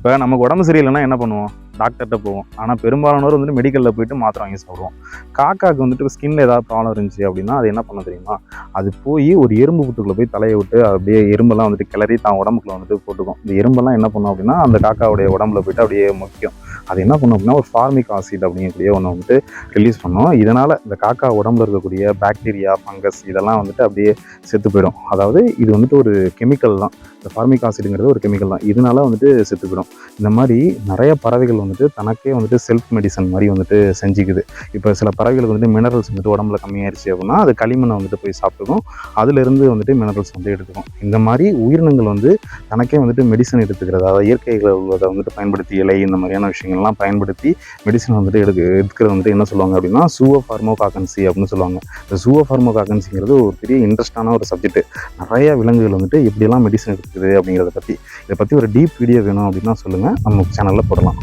இப்போ நமக்கு உடம்பு சரியில்லைன்னா என்ன பண்ணுவோம்? டாக்டர்கிட்ட போவோம். ஆனால் பெரும்பாலானவர் வந்துட்டு மெடிக்கலில் போயிட்டு மாத்திரை வாங்கி சாப்பிடுவோம். காக்காக்கு வந்துட்டு ஸ்கின்ல ஏதாவது ப்ராப்ளம் இருந்துச்சு அப்படின்னா அது என்ன பண்ண தெரியுமா? அது போய் ஒரு எறும்பு புட்டுக்குள்ளே போய் தலையை விட்டு அப்படியே எறும்பெல்லாம் வந்துட்டு கிளறி தான் உடம்புக்குள்ள வந்துட்டு போட்டுக்கும். இந்த எறும்பெல்லாம் என்ன பண்ணும் அப்படின்னா அந்த காக்காவுடைய உடம்புல போயிட்டு அப்படியே முக்கியம். அது என்ன பண்ணும் அப்படின்னா ஒரு ஃபார்மிக் ஆசிட் அப்படிங்கக்கூடிய ஒன்று வந்துட்டு ரிலீஸ் பண்ணோம். இதனால் இந்த காக்கா உடம்புல இருக்கக்கூடிய பாக்டீரியா ஃபங்கஸ் இதெல்லாம் வந்துட்டு அப்படியே செத்து போயிடும். அதாவது இது வந்துட்டு ஒரு கெமிக்கல் தான். இந்த ஃபார்மிக் ஆசிடுங்கிறது ஒரு கெமிக்கல் தான். இதனால வந்துட்டு செத்து போயிடும். இந்த மாதிரி நிறைய பறவைகள் வந்து வந்துட்டு தனக்கே வந்துட்டு செல்ஃப் மெடிசன் மாதிரி வந்துட்டு செஞ்சுக்குது. இப்போ சில பறவைகளுக்கு வந்துட்டு மினரல்ஸ் வந்துட்டு உடம்புல கம்மியாயிருச்சு அப்படின்னா அது களிமண்ணை வந்துட்டு போய் சாப்பிட்டுக்கும். அதுலேருந்து வந்துட்டு மினரல்ஸ் வந்து எடுத்துக்கும். இந்த மாதிரி உயிரினங்கள் வந்து தனக்கே வந்துட்டு மெடிசன் எடுத்துக்கிறது அதாவது இயற்கைகளை உள்ளதை வந்துட்டு பயன்படுத்தி இலை இந்த மாதிரியான விஷயங்கள்லாம் பயன்படுத்தி மெடிசன் வந்துட்டு எடுக்க எடுக்கிறது வந்துட்டு என்ன சொல்லுவாங்க அப்படின்னா சூவ ஃபார்மோகாகன்சி அப்படின்னு சொல்லுவாங்க. இந்த சூவ ஃபார்மோகாகன்சிங்கிறது ஒரு பெரிய இன்ட்ரெஸ்டான ஒரு சப்ஜெக்ட் நிறைய விலங்குகள் வந்துட்டு எப்படியெல்லாம் மெடிசன் எடுத்துக்குது அப்படிங்கிறத பற்றி இதை பற்றி ஒரு டீப் வீடியோ வேணும் அப்படின்னா சொல்லுங்கள் நம்ம சேனலில் போடலாம்.